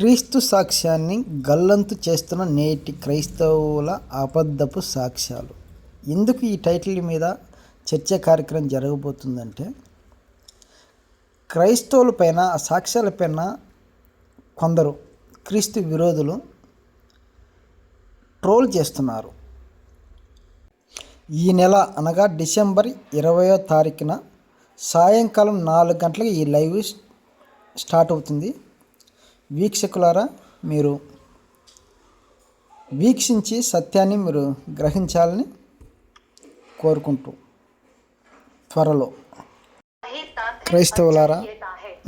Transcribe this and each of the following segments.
క్రీస్తు సాక్ష్యాన్ని గల్లంతు చేస్తున్న నేటి క్రైస్తవుల అబద్ధపు సాక్ష్యాలు. ఎందుకు ఈ టైటిల్ మీద చర్చ కార్యక్రమం జరగబోతుందంటే క్రైస్తవుల పైన సాక్ష్యాల పైన కొందరు క్రీస్తు విరోధులు ట్రోల్ చేస్తున్నారు. ఈ నెల అనగా డిసెంబర్ ఇరవయో తారీఖున సాయంకాలం నాలుగు గంటలకు ఈ లైవ్ స్టార్ట్ అవుతుంది. వీక్షకులారా మీరు వీక్షించి సత్యాన్ని మీరు గ్రహించాలని కోరుకుంటూ త్వరలో. క్రైస్తవులారా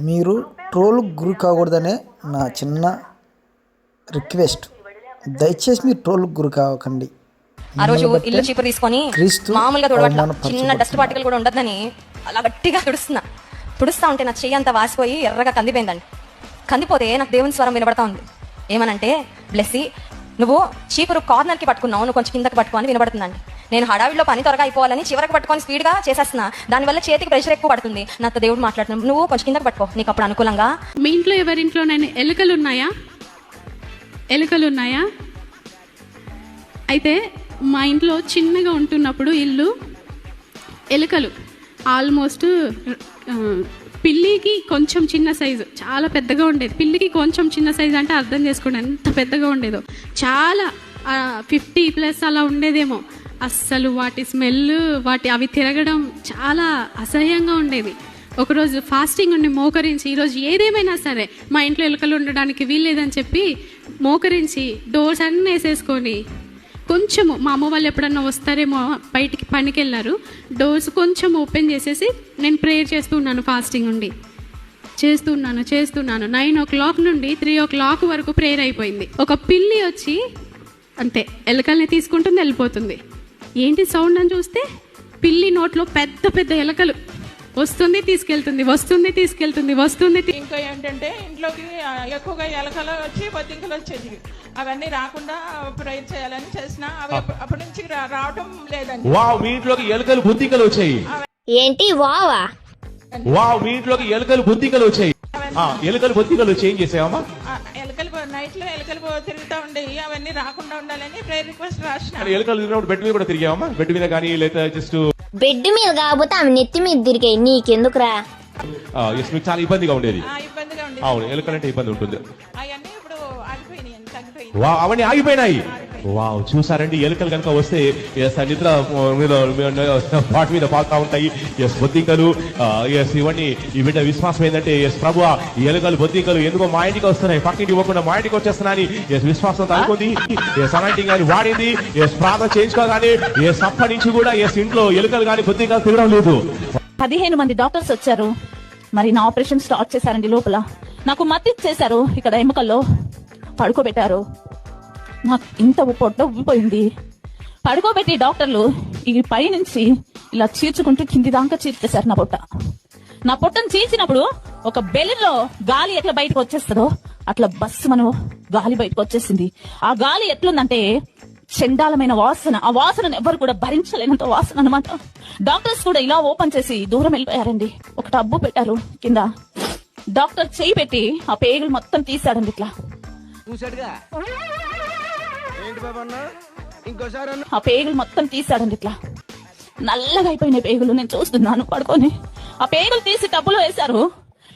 మీరు ట్రోల్ గురి కాకూడదనే నా చిన్న రిక్వెస్ట్. దయచేసి మీరు ట్రోల్ గురి కావకండి ఆ రోజు ఇల్లు చీపురు తీసుకొని మామూలుగా తుడవట్ల. చిన్న డస్ట్ పార్టికల్ కూడా ఉండదని అలా గట్టిగా తుడుస్తున్నా. తుడుస్తా ఉంటే నా చెయ్యి అంతా వాసిపోయి ఎర్రగా కందిపోయిందండి. కందిపోతే నాకు దేవుని స్వరం వినబడతా ఉంది. ఏమనంటే బ్లెస్సి నువ్వు చీపురు కార్నర్కి పట్టుకున్నావు నువ్వు కొంచెం కిందకి పట్టుకో అని వినబడుతుందండి. నేను హడావిడిలో పని త్వరగా అయిపోవాలని చివరికి పట్టుకొని స్పీడ్గా చేసేస్తున్నా. దానివల్ల చేతికి ప్రెషర్ ఎక్కువ పడుతుంది. నాతో దేవుడు మాట్లాడుతున్నావు నువ్వు కొంచెం కిందకి పట్టుకో నీకు అప్పుడు అనుకూలంగా మీ ఇంట్లో ఎవరింట్లోనైనా ఎలుకలు ఉన్నాయా? ఎలుకలు ఉన్నాయా? అయితే మా ఇంట్లో చిన్నగా ఉంటున్నప్పుడు ఇల్లు ఎలుకలు. ఆల్మోస్ట్ పిల్లికి కొంచెం చిన్న సైజు. చాలా పెద్దగా ఉండేది. పిల్లికి కొంచెం చిన్న సైజు అంటే అర్థం చేసుకోండి ఎంత పెద్దగా ఉండేదో. చాలా ఫిఫ్టీ ప్లస్ అలా ఉండేదేమో. అస్సలు వాటి స్మెల్ వాటి అవి తిరగడం చాలా అసహ్యంగా ఉండేది ఒకరోజు ఫాస్టింగ్ ఉండి మోకరించి ఈరోజు ఏదేమైనా సరే మా ఇంట్లో ఎలుకలు ఉండడానికి వీల్లేదని చెప్పి మోకరించి డోర్స్ అన్నీ వేసేసుకొని కొంచెము మా అమ్మ వాళ్ళు ఎప్పుడన్నా వస్తారేమో బయటికి పనికి వెళ్ళారు డోర్స్ కొంచెం ఓపెన్ చేసేసి నేను ప్రేయర్ చేస్తున్నాను ఫాస్టింగ్ ఉండి. చేస్తున్నాను చేస్తున్నాను నైన్ ఓ క్లాక్ నుండి త్రీ ఓ క్లాక్ వరకు ప్రేయర్ అయిపోయింది. ఒక పిల్లి వచ్చి అంతే ఎలకల్ని తీసుకుంటుంది వెళ్ళిపోతుంది. ఏంటి సౌండ్ అని చూస్తే పిల్లి నోట్లో పెద్ద పెద్ద ఎలకలు. వస్తుంది తీసుకెళ్తుంది వస్తుంది తీసుకెళ్తుంది వస్తుంది ఇంకా ఏంటంటే ఇంట్లోకి ఎక్కువగా ఎలకలు వచ్చి బొద్దింకలు వచ్చేది. అవన్నీ రాకుండా ప్రేయర్ చేయాలని చేసిన అవి అప్ప- అప్పటి నుంచి రావటం లేదండి. వావ్ మీ ఇంట్లోకి ఎలుకలు బుద్ధికలు వచ్చాయి. ఏంటి వావా? వావ్ మీ ఇంట్లోకి ఎలుకలు బుద్ధికలు వచ్చాయి. ఆ, ఎలుకలు బుద్ధికలు వచ్చి ఏం చేసావమ్మా? ఆ, ఎలకలు నైట్లో ఎలకలు తిరుగుతూ ఉండేవి. అవన్నీ రాకుండా ఉండాలని ప్రేయర్ రిక్వెస్ట్ రాసిన. ఎలుకలు తిరిగినప్పుడు బెడ్ మీద కూడా తిరిగావమ్మా? బెడ్ మీద కానీ లేదా జస్ట్ బెడ్ మీద కాకపోతే ఆమె నెత్తి మీద తిరిగాయి. నీకెందుకురా? మీకు చాలా ఇబ్బందిగా ఉండేది. ఆ, ఇబ్బందిగా ఉండేది. అవును ఎలుకలంటే ఇబ్బంది ఉంటుంది. అవన్నీ ఇప్పుడు ఆగిపోయినాయి తగ్గిపోయింది వా అవన్నీ ఆగిపోయినాయి. వావ్ చూసారండి ఎలుకలు కనుక వస్తే ఎస్ నిద్ర మీద పాట మీద పాడుతూ ఉంటాయి. ఎస్ బొద్దింకలు ఎస్ ఇవన్నీ ఈ బిడ్డ విశ్వాసం ఏంటంటే ఎస్ ప్రభు ఎలుకలు బొద్దింకలు ఎందుకో మా ఇంటికి వస్తున్నాయి. పక్కింటి ఇవ్వకుండా మా ఇంటికి వచ్చేస్తున్నాయని ఎస్ విశ్వాసం అనుకుంది ఎస్ అలాంటి కానీ వాడింది. ఎస్ ప్రార్థన చేయించుకోగానే ఎస్ అప్పటి నుంచి కూడా ఎస్ ఇంట్లో ఎలుకలు కానీ బొద్దింకలు తిరగడం లేదు. పదిహేను మంది డాక్టర్స్ వచ్చారు. మరి నా ఆపరేషన్ స్టార్ట్ చేశారండి లోపల. నాకు మత్తి చేశారు ఇక్కడ ఎముకల్లో. పడుకోబెట్టారు. నాకు ఇంత పొట్ట ఉబ్బిపోయింది పడుకోబెట్టి డాక్టర్లు ఈ పై నుంచి ఇలా చీల్చుకుంటూ కింది దాకా చీల్చేశారు నా పొట్ట. నా పొట్టను చీల్చినప్పుడు ఒక బెలూన్లో గాలి ఎట్లా బయటకు వచ్చేస్తుందో అట్లా బస్సు మనం గాలి బయటకు వచ్చేసింది. ఆ గాలి ఎట్లుందంటే చండాలమైన వాసన. ఆ వాసనను ఎవరు కూడా భరించలేనంత వాసన అనమాట డాక్టర్స్ కూడా ఇలా ఓపెన్ చేసి దూరం వెళ్ళిపోయారండి. ఒక టబ్బు పెట్టారు కింద. డాక్టర్ చేయి పెట్టి ఆ పేగులు మొత్తం తీసాడండి ఇట్లా. ఆ పేగులు మొత్తం తీసాడండి ఇట్లా. నల్లగా అయిపోయిన పేగులు నేను చూస్తున్నాను పడుకొని. ఆ పేగులు తీసి టబ్బులో వేశారు.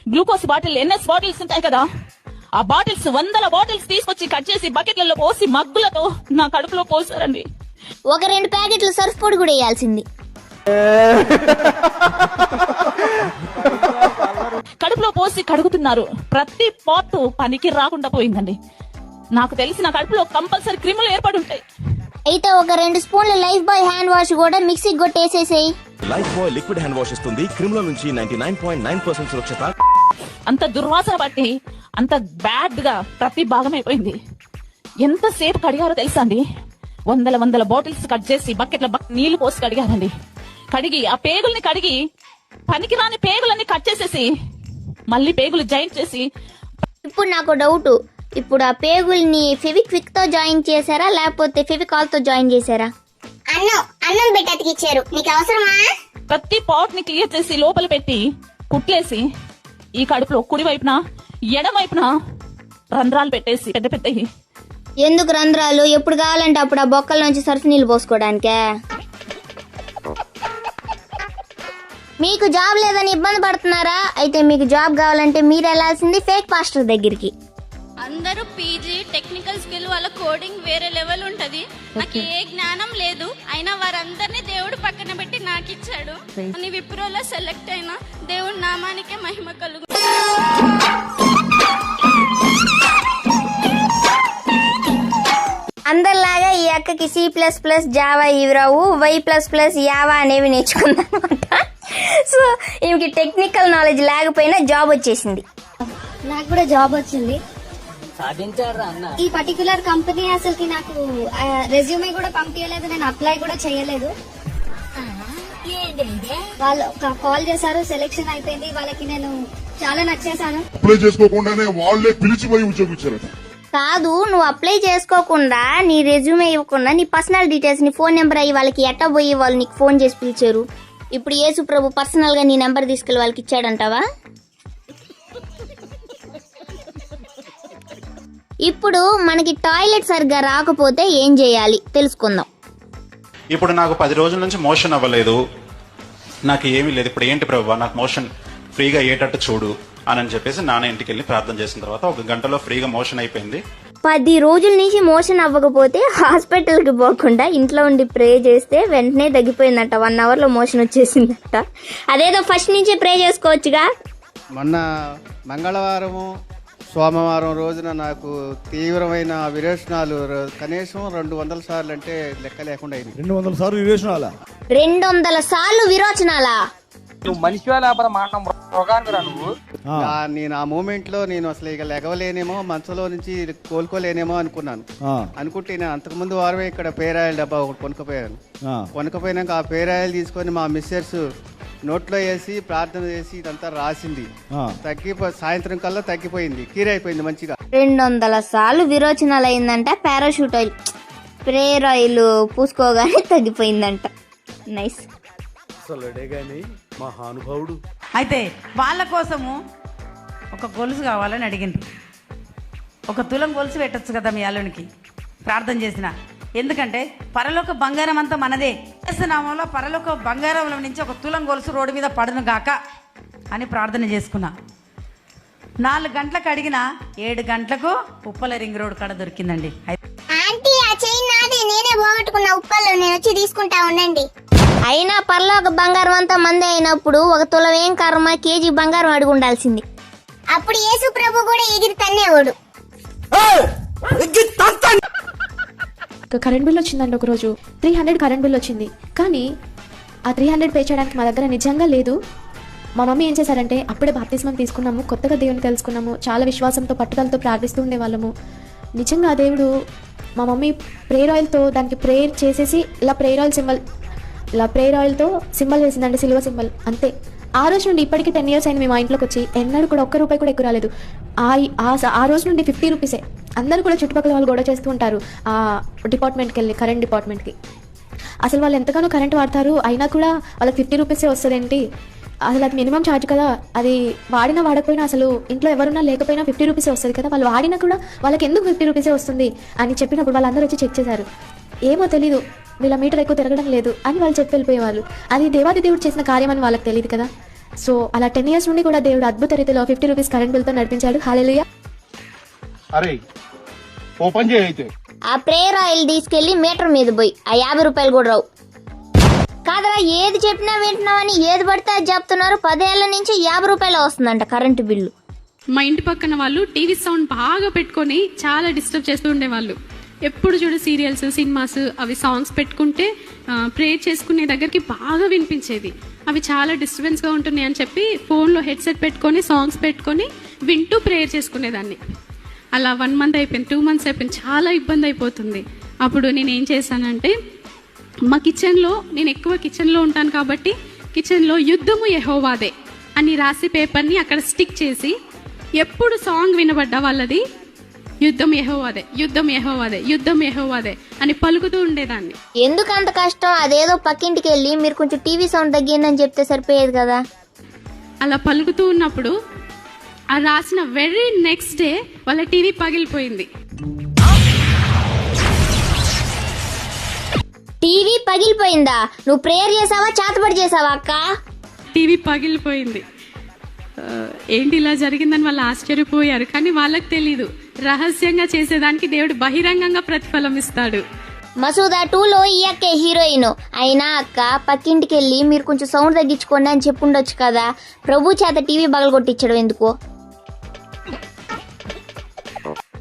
గ్లూకోజ్ బాటిల్ ఎన్ఎస్ బాటిల్స్ ఉంటాయి కదా. ఆ బాటిల్స్ వందల బాటిల్స్ తీసుకొచ్చి కట్ చేసి బకెట్లలో పోసి మగ్గులతో నా కడుపులో పోసారండి. ఒక రెండు ప్యాకెట్లు సర్ఫ్ పొడి కూడా వేయాల్సింది. కడుపులో పోసి కడుగుతున్నారు. ప్రతి పాటు పనికి రాకుండా పోయిందండి. నాకు తెలిసి నా కడుపులో కంపల్సరీ క్రిములు ఏర్పడి ఉంటాయి. అయితే ఒక రెండు స్పూన్ల లైఫ్ బాయ్ హ్యాండ్ వాష్ కూడా మిక్సీకి కొట్టేసేసేయి. Lifebuoy liquid hand wash ఇస్తుంది క్రిముల నుంచి ninety nine point nine percent సురక్షిత. అంత దుర్వాసన బట్టి అంత బ్యాడ్గా ప్రతి భాగం అయిపోయింది. ఎంతసేపు కడిగారో తెలుసా అండి? వందల వందల బాటిల్స్ కట్ చేసి బకెట్ల బక్ నీళ్ళు పోసి కడిగారండి. కడిగి ఆ పేగుల్ని కడిగి పనికిరాని పేగులన్నీ కట్ చేసేసి మళ్ళీ పేగులు జాయింట్ చేసి ఇప్పుడు నాకు డౌట్. ఇప్పుడు ఆ పేగుల్ని ఫెవిక్విక్తో జాయిన్ చేశారా? లేకపోతే ఫెవికాల్తో జాయిన్ చేశారా? అన్నం అన్నం పెట్టి అతికిచ్చారు నీకు అవసరమా? ప్రతి పాట్ని క్లియర్ చేసి లోపల పెట్టి కుట్లేసి ఈ కడుపులో కుడి వైపున ఎడం వైపున రంధ్రాలు పెట్టేసి పెద్ద పెద్దవి ఎందుకు రంధ్రాలు? ఎప్పుడు కావాలంటే అప్పుడు ఆ బొక్కల నుంచి సరుసు నీళ్ళు పోసుకోవడానికే. మీకు జాబ్ లేదని ఇబ్బంది పడుతున్నారా? అయితే మీకు జాబ్ కావాలంటే మీరు వెళ్ళాల్సింది ఫేక్ పాస్టర్ దగ్గరికి. అందరూ పీజీ టెక్నికల్ స్కిల్ వాళ్ళ కోడింగ్ వేరే లెవెల్ ఉంటది. నాకు ఏ జ్ఞానం లేదు. అయినా వారందరినీ దేవుడు పక్కన పెట్టి నాకు ఇచ్చాడు. అని విప్రోలో సెలెక్ట్ అయినా దేవుడి నామానికే మహిమ కలుగు అందరిలాగా ఈ అక్కకి సి ప్లస్ ప్లస్ జావా ఇవి రావు వై ప్లస్ ప్లస్ యావా అనేవి నేర్చుకుందనమాట సో ఈమెకి టెక్నికల్ నాలెడ్జ్ లేకపోయినా జాబ్ వచ్చేసింది. నాకు కూడా జాబ్ వచ్చింది. ఈ పర్టికులర్ కంపెనీ అసలుకి నాకు రెజ్యూమే కూడా పంపించలేదు నేను అప్లై కూడా చేయలేదు. వాళ్ళు కాల్ చేశారు సెలెక్షన్ అయిపోయింది వాళ్ళకి నేను చాలా నచ్చేసాను అప్లై చేసుకోకుండానే వాళ్ళే పిలిచిపోయి ఉద్యోగం ఇచ్చారు కాదు నువ్వు అప్లై చేసుకోకుండా నీ రెజ్యూమే ఇవ్వకుండా నీ పర్సనల్ డీటెయిల్స్ నీ ఫోన్ నెంబర్ అయ్యి వాళ్ళకి ఎట్టా పోయి వాళ్ళు నీకు ఫోన్ చేసి పిలిచారు? ఇప్పుడు యేసు ప్రభు పర్సనల్గా నీ నెంబర్ తీసుకెళ్ళి వాళ్ళకి ఇచ్చాడంటావా? ఇప్పుడు మనకి టాయిలెట్ సరిగ్గా రాకపోతే ఏం చేయాలి? తెలుసుకుందాం. ఇప్పుడు నాకు పది రోజుల నుంచి మోషన్ అవ్వలేదు. నాకు ఏమీ లేదు. ఇప్పుడు ఏంటి ప్రభు? నాకు మోషన్ ఫ్రీగా అయ్యేటట్టు చూడు అని అని చెప్పేసి నాన్న ఇంటికి వెళ్ళి ప్రార్థన చేసిన తర్వాత ఒక గంటలో ఫ్రీగా మోషన్ అయిపోయింది. పది రోజుల నుంచి మోషన్ అవ్వకపోతే హాస్పిటల్కి పోకుండా ఇంట్లో ఉండి ప్రే చేస్తే వెంటనే తగ్గిపోయిందట. వన్ అవర్లో మోషన్ వచ్చేసిందట. అదేదో ఫస్ట్ నుంచే ప్రే చేసుకోవచ్చుగా? మొన్న మంగళవారము సోమవారం రోజున నాకు తీవ్రమైన విరేచనాలు కనీసం రెండు వందల సార్లు అంటే లెక్క లేకుండా అయింది. రెండు వందల సార్లు వివేచనాల? రెండు వందల సార్లు విరోచనాలా? నువ్వు మనిషివా లేకపోతే మాట నువ్వు? నేను ఆ మూమెంట్లో నేను అసలు ఇక లెగవలేనేమో మంచంలో నుంచి కోలుకోలేనేమో అనుకున్నాను. అనుకుంటే నేను అంతకుముందు వారమే ఇక్కడ పేరాయల డబ్బా ఒకటి కొనుక్కపోయాను. కొనుక్కపోయినాక ఆ పేరాయలు తీసుకొని మా మిస్సెస్ నోట్లో వేసి ప్రార్థన చేసి ఇదంతా రాసింది. తగ్గిపో సాయంత్రం కల్లా తగ్గిపోయింది. క్లియర్ అయిపోయింది మంచిగా. రెండు వందల సార్లు విరోచనాలు అయిందంట పారాషూట్ ఆయిల్. ప్రేయర్ ఆయిల్ పూసుకోగానే తగ్గిపోయిందంట. నైస్. అయితే వాళ్ళ కోసము ఒక గొలుసు కావాలని అడిగింది. ఒక తులం గొలుసు పెట్టొచ్చు కదా మీ అల్లునికి. ప్రార్థన చేసిన. ఎందుకంటే పరలోక బంగారం అంతా మనదే. నామంలో పరలోక బంగారంలో నుంచి ఒక తులం గొలుసు రోడ్డు మీద పడును గాక అని ప్రార్థన చేసుకున్నా. నాలుగు గంటలకు అడిగిన ఏడు గంటలకు ఉప్పల రింగ్ రోడ్ కాడ దొరికిందండి. ఆంటీ ఆ చైన్ నాది నేనే పోగొట్టుకున్న ఉప్పల్లో నేను వచ్చి తీసుకుంటా ఉండండి. అయినా పర్లోక బంగారం అంతా మందే అయినప్పుడు ఒక తులం ఏం కర్మ? కేజీ బంగారం అడిగి ఉండాల్సింది. అప్పుడు యేసు ప్రభు కూడా ఎగిరి తన్నేవాడు. కరెంట్ బిల్ వచ్చిందండి ఒకరోజు. త్రీ హండ్రెడ్ కరెంట్ బిల్ వచ్చింది. కానీ ఆ త్రీ హండ్రెడ్ పే చేయడానికి మా దగ్గర నిజంగా లేదు. మా మమ్మీ ఏం చేశారంటే అప్పుడే బాప్తిస్మం తీసుకున్నాము కొత్తగా దేవుని తెలుసుకున్నాము చాలా విశ్వాసంతో పట్టుదలతో ప్రార్థిస్తూ ఉండేవాళ్ళము. నిజంగా ఆ దేవుడు మా మమ్మీ ప్రేయర్ ఆయిల్తో దానికి ప్రేయర్ చేసేసి ఇలా ప్రేయర్ ఆయిల్ సింబల్ ఇలా ప్రేయర్ ఆయిల్తో సింబల్ వేసిందండి సిల్వర్ సింబల్ అంతే. ఆ రోజు నుండి ఇప్పటికీ టెన్ ఇయర్స్ అయింది మేము మా ఇంట్లోకి వచ్చి ఎన్నడూ కూడా ఒక్క రూపాయి కూడా ఎక్కువ రాలేదు. ఆ ఆ స- ఆ రోజు నుండి ఫిఫ్టీ రూపీసే అందరూ కూడా చుట్టుపక్కల వాళ్ళు గొడవ చేస్తూ ఉంటారు. ఆ డిపార్ట్మెంట్కి వెళ్ళి కరెంట్ డిపార్ట్మెంట్కి. అసలు వాళ్ళు ఎంతగానో కరెంట్ వాడతారు అయినా కూడా వాళ్ళకి ఫిఫ్టీ రూపీసే వస్తుందేంటి? అసలు అది మినిమం ఛార్జ్ కదా. అది వాడినా వాడకపోయినా అసలు ఇంట్లో ఎవరున్నా లేకపోయినా ఫిఫ్టీ రూపీసే వస్తుంది కదా. వాళ్ళు వాడినా కూడా వాళ్ళకి ఎందుకు ఫిఫ్టీ రూపీసే వస్తుంది అని చెప్పినప్పుడు వాళ్ళందరూ వచ్చి చెక్ చేశారు. ఏమో తెలీదు వీళ్ళ మీటర్ ఎక్కువ తిరగడం లేదు అని వాళ్ళు చెప్పి వెళ్ళిపోయేవాళ్ళు. అది దేవాది దేవుడు చేసిన కార్యం అని వాళ్ళకి తెలియదు కదా. సో అలా టెన్ ఇయర్స్ నుండి కూడా దేవుడు అద్భుత రీతిలో ఫిఫ్టీ రూపీస్ కరెంట్ బిల్తో నడిపించాడు. హాలేలుయా. అరే ఓపెన్ చేయి అయితే. ఆ ప్రేయర్ ఆయిల్ తీసుకెళ్ళి మీటర్ మీద పోయి. ఆ యాభై రూపాయలు కూడా రావు. కాదరా ఏది చెప్పినా వింటున్నామని ఏది పడితే అది చెప్తున్నారు. పదేళ్ళ నుంచి యాభై రూపాయలు వస్తుందంట కరెంటు బిల్లు. మా ఇంటి పక్కన వాళ్ళు టీవీ సౌండ్ బాగా పెట్టుకొని చాలా డిస్టర్బ్ చేస్తూ ఉండేవాళ్ళు. ఎప్పుడు చూడు సీరియల్స్ సినిమాస్ అవి సాంగ్స్ పెట్టుకుంటే ప్రే చేసుకునే దగ్గరికి బాగా వినిపించేది అవి చాలా డిస్టర్బెన్స్గా ఉంటున్నాయి అని చెప్పి ఫోన్లో హెడ్సెట్ పెట్టుకొని సాంగ్స్ పెట్టుకొని వింటూ ప్రేయర్ చేసుకునేదాన్ని. అలా వన్ మంత్ అయిపోయింది టూ మంత్స్ అయిపోయింది చాలా ఇబ్బంది అయిపోతుంది. అప్పుడు నేను ఏం చేశానంటే మా కిచెన్లో నేను ఎక్కువ కిచెన్లో ఉంటాను కాబట్టి కిచెన్లో యుద్ధము యెహోవాదే అని రాసి పేపర్ని అక్కడ స్టిక్ చేసి ఎప్పుడు సాంగ్ వినబడ్డా వాళ్ళది యుద్ధం యెహోవాదే యుద్ధం యెహోవాదే యుద్ధం యెహోవాదే అని పలుకుతూ ఉండేదాన్ని. ఎందుకు అంత కష్టం? అదేదో పక్కింటికి వెళ్ళి మీరు కొంచెం టీవీ సౌండ్ తగ్గిందని చెప్తే సరిపోయేది కదా? అలా పలుకుతూ ఉన్నప్పుడు ఆ రాసిన వెరీ నెక్స్ట్ డే వాళ్ళ టీవీ పగిలిపోయింది. టీవీ పగిలిపోయిందా? నువ్వు ప్రేయర్ చేసావా చేతబడి చేసావా అక్క? టీవీ పగిలిపోయింది. ఆ, ఏంటి ఇలా జరిగిందని వాళ్ళు ఆశ్చర్యపోయారు కానీ వాళ్ళకి తెలీదు. రహస్యంగా చేసేదానికి దేవుడు బహిరంగంగా ప్రతిఫలం ఇస్తాడు. మసూదా టూలో ఈ అక్కే హీరోయిన్ అయినా అక్క పక్కింటికి వెళ్ళి మీరు కొంచెం సౌండ్ తగ్గించుకోండి అని చెప్పుండొచ్చు కదా. ప్రభు చేత టీవీ బగలగొట్టించడం ఎందుకు?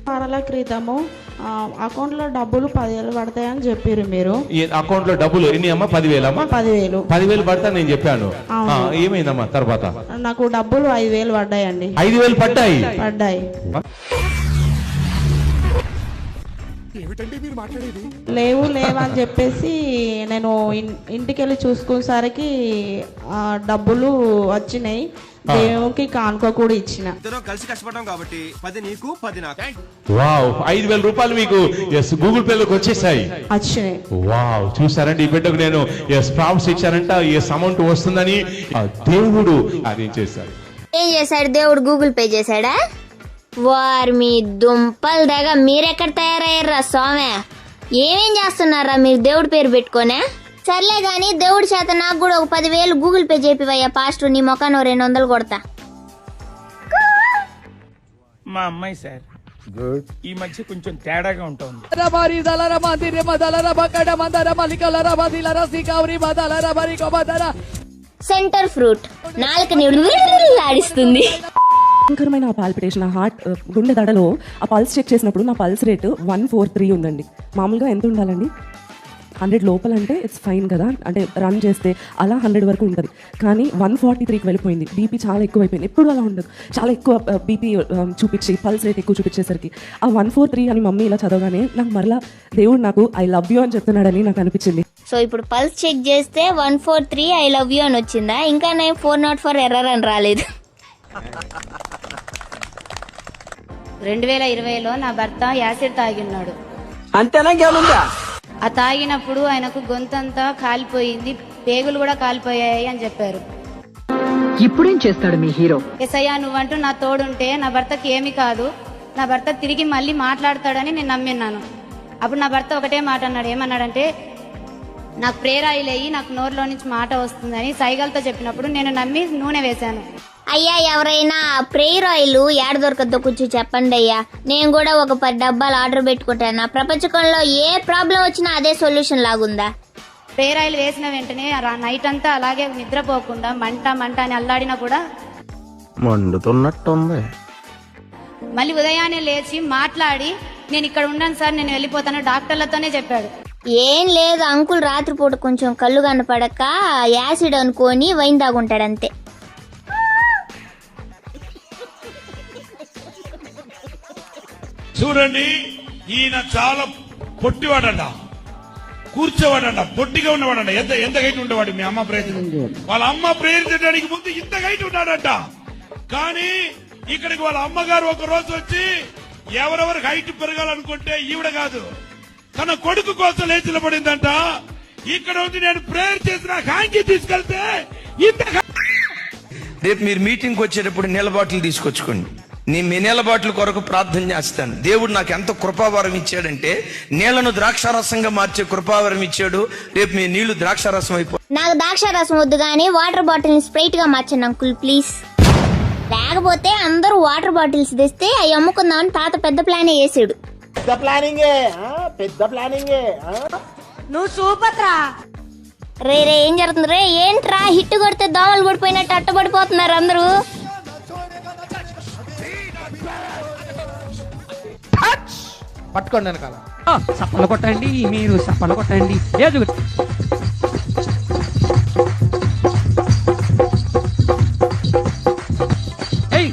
వారాల క్రితము అకౌంట్లో డబ్బులు పదివేలు పడతాయని చెప్పారు మీరు. ఈ అకౌంట్లో డబ్బులు ఎన్ని అమ్మా పదివేలు. అమ్మా పదివేలు పదివేలు పడతా నేను చెప్పాను. ఏమైందమ్మా తర్వాత? నాకు డబ్బులు ఐదు వేలు పడ్డాయండి. ఐదు వేలు పడ్డాయి? పడ్డాయి. లేవు లేవు అని చెప్పేసి నేను ఇంటికి వెళ్ళి చూసుకునేసరికి ఆ, డబ్బులు వచ్చినాయి. దేవునికి కానుక కూడా ఇచ్చిన. ఇద్దరం కలిసి కష్టపడ్డాం కాబట్టి పది నీకు పది నాకు. వావ్ ఐదు వేల రూపాయలు మీకు ఎస్ గూగుల్ పేలోకి వచ్చేసాయి. వచ్చినాయి. వావ్ చూసారండి ఈ బిడ్డకు నేను ఎస్ ప్రాబ్స్ ఇచ్చానంట ఎస్ అమౌంట్ వస్తుందని. ఆ దేవుడు అది చేశాడు. ఏం చేశాడు? దేవుడు గూగుల్ పే చేశాడా? వారు మీ దుంపలు దగ్గర మీరెక్కడ తయారయ్యారా స్వామి? ఏమేం చేస్తున్నారా మీరు దేవుడి పేరు పెట్టుకోనే? సర్లే గాని దేవుడి చేత నాకు కూడా ఒక పదివేలు గూగుల్ పే చేపివయ్యా పాస్టర్ నీ మొఖాన్ని ఓ రెండు వందలు కొడతా. మా అమ్మాయి సార్ గుడ్. ఈ మధ్య కొంచెం తేడాగా ఉంటుంది. Center Fruit. నాలుకని ఆడిస్తుంది. భయంకరమైన ఆ పాల్పిటేషన్ ఆ హార్ట్ గుండె దడలో ఆ పల్స్ చెక్ చేసినప్పుడు నా pulse rate one four three ఉందండి. మామూలుగా ఎంత ఉండాలండి? హండ్రెడ్ లోపల అంటే ఇట్స్ ఫైన్ కదా. అంటే రన్ చేస్తే అలా హండ్రెడ్ వరకు ఉంటుంది. కానీ వన్ ఫార్టీ త్రీకి వెళ్ళిపోయింది. బీపీ చాలా ఎక్కువైపోయింది. ఎప్పుడు అలా ఉండదు. చాలా ఎక్కువ బీపీ చూపించి పల్స్ రేట్ ఎక్కువ చూపించేసరికి. ఆ వన్ ఫోర్ త్రీ అని మమ్మీ ఇలా చదవగానే నాకు మరలా దేవుడు నాకు ఐ లవ్ యూ అని చెప్తున్నాడని నాకు అనిపించింది. సో ఇప్పుడు పల్స్ చెక్ చేస్తే one four three I love you అని వచ్చిందా? ఇంకా నేను ఫోర్ నాట్ ఫోర్ ఎర్రర్ అని రాలేదు. రెండు వేల ఇరవైలో నా భర్త యాసిడ్ తాగి ఉన్నాడు అంతేనా ఆ తాగినప్పుడు ఆయనకు గొంతంతా కాలిపోయింది పేగులు కూడా కాలిపోయాయి అని చెప్పారు. ఇప్పుడేం చేస్తాడు మీ హీరో? ఎసయ్యా నువ్వంటూ నా తోడుంటే నా భర్తకి ఏమి కాదు. నా భర్త తిరిగి మళ్ళీ మాట్లాడతాడని నేను నమ్మిన్నాను. అప్పుడు నా భర్త ఒకటే మాట అన్నాడు. ఏమన్నాడంటే నాకు ప్రేరాయిలేయి నాకు నోరులో నుంచి మాట వస్తుందని సైగలతో చెప్పినప్పుడు నేను నమ్మి నూనె వేశాను. అయ్యా ఎవరైనా ప్రేయర్ ఆయిల్ ఏడ దొరకద్దో కొంచెం చెప్పండి అయ్యా. నేను కూడా ఒక పది డబ్బాలు ఆర్డర్ పెట్టుకుంటాను. నా ప్రపంచకంలో ఏ ప్రాబ్లం వచ్చినా అదే సొల్యూషన్ లాగుందా? ప్రేరాయిలు వేసిన వెంటనే నైట్ అంతా అలాగే నిద్రపోకుండా మంట మంట అని అల్లాడినా కూడా మండుతున్నట్టుంది. మళ్ళీ ఉదయాన్నే లేచి మాట్లాడి నేను ఇక్కడ ఉండను సార్ నేను వెళ్ళిపోతాను. డాక్టర్లతోనే చెప్పాడు. ఏం లేదు అంకుల్ రాత్రిపూట కొంచెం కళ్ళు కనపడక యాసిడ్ అనుకొని వైన్ తాగుంటాడు చూడండి ఈయన చాలా పొట్టివాడంట. కూర్చోవాడంట పొట్టిగా ఉన్నవాడంట. ఎంత ఎంత హైట్ ఉండేవాడు మీ అమ్మ ప్రయత్నం వాళ్ళ అమ్మ ప్రేయర్ చేయడానికి ముందు ఇంత హైట్ ఉన్నాడంట. కానీ ఇక్కడికి వాళ్ళ అమ్మగారు ఒక రోజు వచ్చి ఎవరెవరు హైట్ పెరగాలనుకుంటే ఈవిడ కాదు. తన కొడుకు కోసం లేచి పడిందంట ఇక్కడ ఉంది నేను ప్రేయర్ చేసిన హ్యాంకి తీసుకెళ్తే ఇంత రేపు మీరు మీటింగ్ వచ్చేటప్పుడు నిలబాట్లు తీసుకొచ్చుకోండి. నేను మీ నీళ్ళ బాటిల్ కొరకు ప్రార్థన చేస్తాను. దేవుడు నాకు ఎంత కృపావరం ఇచ్చాడంటే నీళ్ళను ద్రాక్షారసంగా మార్చే కృపావరం ఇచ్చాడు. రేపు మీ నీళ్ళు ద్రాక్షారసం అయిపో నాకు ద్రాక్ష రసం వద్దు కానీ వాటర్ బాటిల్ స్ప్రైట్గా మార్చండి అంకుల్ ప్లీజ్. లేకపోతే అందరూ వాటర్ బాటిల్స్ తెస్తే అవి అమ్ముకుందామని తాత పెద్ద ప్లానే వేసాడు పెద్ద ప్లానింగే ఆ? పెద్ద ప్లానింగే? నువ్వు సూపర్ రా రే రే ఏం జరుగుతుంది? రే ఏంట్రా? హిట్ కొడితే దోమలు పడిపోయినట్టు అట్టబడిపోతున్నారు అందరూ. పట్టుకోండి వెనకాల. సప్పలు కొట్టండి మీరు సప్పలు కొట్టండి. లేదు ఏయ్!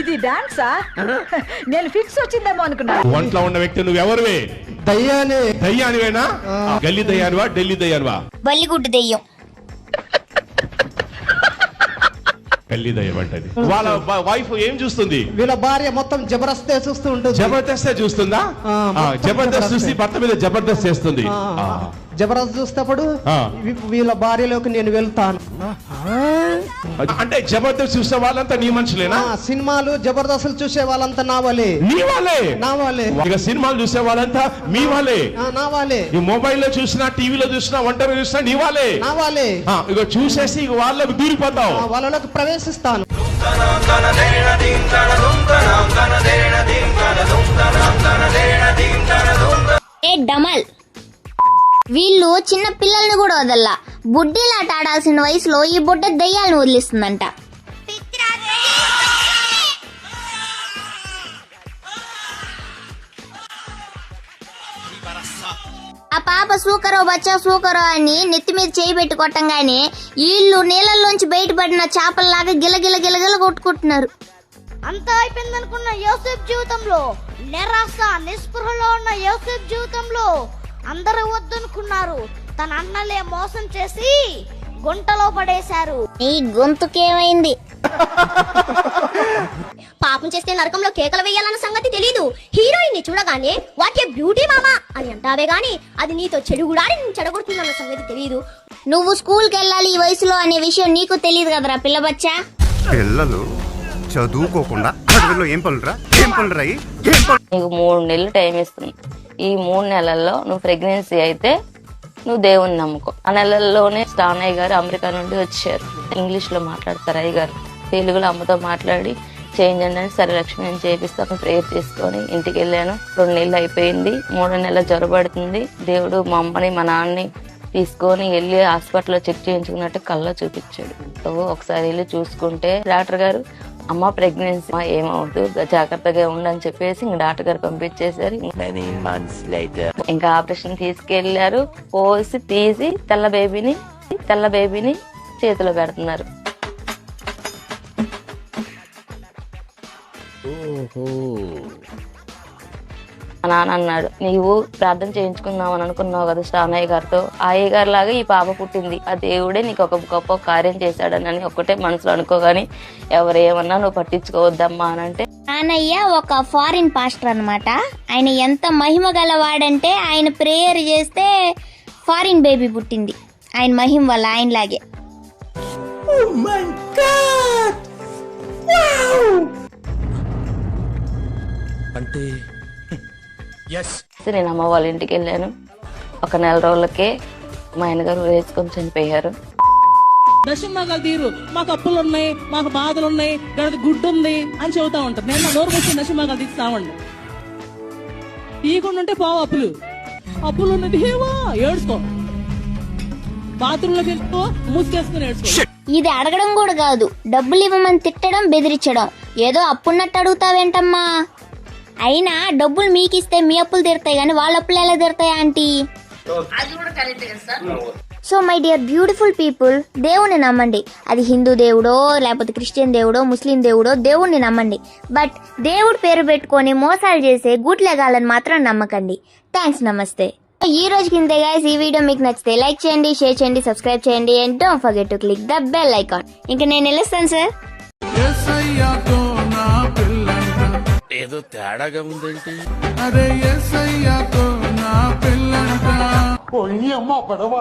ఇది డాన్సా నేను ఫిక్స్ వచ్చిందేమో అనుకున్నాను ఒంట్లో ఉన్న వ్యక్తి నువ్వు ఎవరివే దయ్యాని. దయ్యానివేనా? గల్లీ దయ్యానివా ఢిల్లీ దయ్యానివా? బల్లిగుడ్డు దెయ్యం. దయ్యం అంటది వాళ్ళ వైఫ్ ఏం చూస్తుంది? వీళ్ళ భార్య మొత్తం జబరస్తే చూస్తూ ఉంటుంది. జబర్దస్త్ చూస్తుందా? జబర్దస్త్ చూసి జబర్దస్తే. భర్త మీద జబర్దస్త్ చేస్తుంది జబర్దస్త్ ఆ. వీ- వీళ్ళ భార్యలోకి నేను వెళ్తాను. అంటే జబర్దస్త్ చూసే వాళ్ళంతా నీ మనుషులేనా? సినిమాలు జబర్దస్తులు చూసే వాళ్ళంతా నా వాళ్ళే నీ వాళ్ళే నా వాళ్ళే ఇక సినిమాలు చూసే వాళ్ళంతా మీ వాళ్ళే ఆ, నా వాళ్ళే ఈ మొబైల్లో చూసినా టీవీలో చూసినా ఒంటరి చూసినా నీ వాళ్ళే నా వాళ్ళే ఆ, ఇక చూసేసి ఇక వాళ్ళకు దూరిపోతావు. వాళ్ళలోకి ప్రవేశిస్తాను. ఏ డమల్ వీళ్ళు చిన్న పిల్లల్ని కూడా వదల్లా. బుడ్డీలాట ఆడాల్సిన వయసులో ఈ బుడ్డ దెయ్యాలను వదిలిస్తుందంట. ఆ పాప సూకరో బచ్చా సూకరో అని నెత్తి మీద చేయి పెట్టి కొట్టంగానే వీళ్ళు నీళ్ళల్లోంచి బయటపడిన చేపల్లాగా గిలగిల గిలగిల కొట్టుకుంటున్నారు. అంతా అయిపోయింది అనుకున్న యోసేఫ్ జీవితంలో నిరాశ నిస్పృహలో ఉన్న యోసేఫ్ జీవితంలో అందరూ వద్దనుకున్నారు. తన అన్నలే మోసం చేసి గుంటలో పడేశారు. నీ గొంతుకేమైంది? పాపం చేస్తే నరకంలో కేకలు వేయాలన్న సంగతి తెలీదు. హీరోయిన్ని చూడగానే వాట్ ఏ బ్యూటీ మామా అని అంటావే గాని అది నీతో చెడు కూడా చెడగొడుతుందన్న సంగతి తెలీదు. నువ్వు స్కూల్కి వెళ్ళాలి ఈ వయసులో అనే విషయం నీకు తెలియదు కదరా పిల్ల బచ్చా పిల్లలు చదువుకోకుండా అడవిలో ఏం పనులురా? ఏం పనులురా ఏం పనులు? నీకు మూడు నెలలు టైం ఇస్తుంది. ఈ మూడు నెలల్లో నువ్వు ప్రెగ్నెన్సీ అయితే నువ్వు దేవుని నమ్ముకో. ఆ నెలల్లోనే స్టానయ్య గారు అమెరికా నుండి వచ్చారు. ఇంగ్లీష్లో మాట్లాడతారు అయ్య గారు. తెలుగులో అమ్మతో మాట్లాడి చేంజ్ అండి అని సరే లక్ష్మి నేను చేపిస్తాను ప్రేయర్ చేసుకొని ఇంటికి వెళ్ళాను. రెండు నెలలు అయిపోయింది. మూడో నెల జ్వరపడుతుంది దేవుడు మా అమ్మని మా నాన్నని తీసుకొని వెళ్ళి హాస్పిటల్లో చెక్ చేయించుకున్నట్టు కళ్ళ చూపించాడు. ఒకసారి వెళ్ళి చూసుకుంటే డాక్టర్ గారు అమ్మ ప్రెగ్నెన్సీ ఏమవుదు జాగ్రత్తగా ఉండని చెప్పేసి ఇంక డాక్టర్ గారు పంపించేశారు ఇంకా ఆపరేషన్ తీసుకెళ్ళారు. పోసి తీసి తెల్ల బేబీని తెల్ల బేబీని చేతిలో పెడుతున్నారు. మా నాన్న అన్నాడు. నీవు ప్రార్థన చేయించుకుందాం అని అనుకున్నావు కదా శ్రావణయ్య గారితో. ఆ అయ్య గారి లాగా ఈ పాప పుట్టింది. ఆ దేవుడే నీకు ఒక గొప్ప కార్యం చేశాడని అని ఒక్కటే మనసులో అనుకోగాని ఎవరేమన్నా నువ్వు పట్టించుకోవద్దమ్మా అని అంటే నానయ్య ఒక ఫారిన్ పాస్టర్ అన్నమాట. ఆయన ఎంత మహిమ గలవాడంటే ఆయన ప్రేయర్ చేస్తే ఫారిన్ బేబీ పుట్టింది. ఆయన మహిమ వల్ల ఆయనలాగే. అంటే ఎస్ నేను అమ్మ వాళ్ళ ఇంటికి వెళ్ళాను. ఒక నెల రోజులకే మా ఆయన గారు వేసుకొని చనిపోయారు. దశమాగాలు తీరు. మాకు అప్పులు ఉన్నాయి మాకు బాధలు ఉన్నాయి గడది గుడ్డు ఉంది అని చెబుతా ఉంటారు. నేను నోరు వచ్చి దశమాగాలు తీస్తామండి తీయకుండా ఉంటే పోవు అప్పులు. అప్పులు ఉన్నది ఏవా ఏడ్చుకో బాత్రూంలోకి వెళ్ళిపో మూసుకేసుకుని ఏడ్చుకో ఇది అడగడం కూడా కాదు. డబ్బులు ఇవ్వమని తిట్టడం బెదిరించడం. ఏదో అప్పున్నట్టు అడుగుతావేంటమ్మా? అయినా డబ్బులు మీకు ఇస్తే మీ అప్పులు తీరుతాయి కానీ వాళ్ళ అప్పులు ఎలా తీరుతాయి aunty? So my dear beautiful people దేవుణ్ణి నమ్మండి. అది హిందూ దేవుడో లేకపోతే క్రిస్టియన్ దేవుడో ముస్లిం దేవుడో దేవుణ్ణి నమ్మండి. బట్ దేవుడి పేరు పెట్టుకొని మోసాలు చేసే గుడ్లెగాలని మాత్రం నమ్మకండి. థ్యాంక్స్ నమస్తే. ఈ రోజు కింద గైస్ ఈ వీడియో మీకు నచ్చితే లైక్ చేయండి షేర్ చేయండి సబ్స్క్రైబ్ చేయండి and don't forget to click the bell icon ఇంకా నేను వెళ్ళొస్తాను సార్ ఏదో తేడాగా ఉందేంటి అరే ఎస్ అయ్యాతో నా పిల్లంట. అమ్మ పడవ?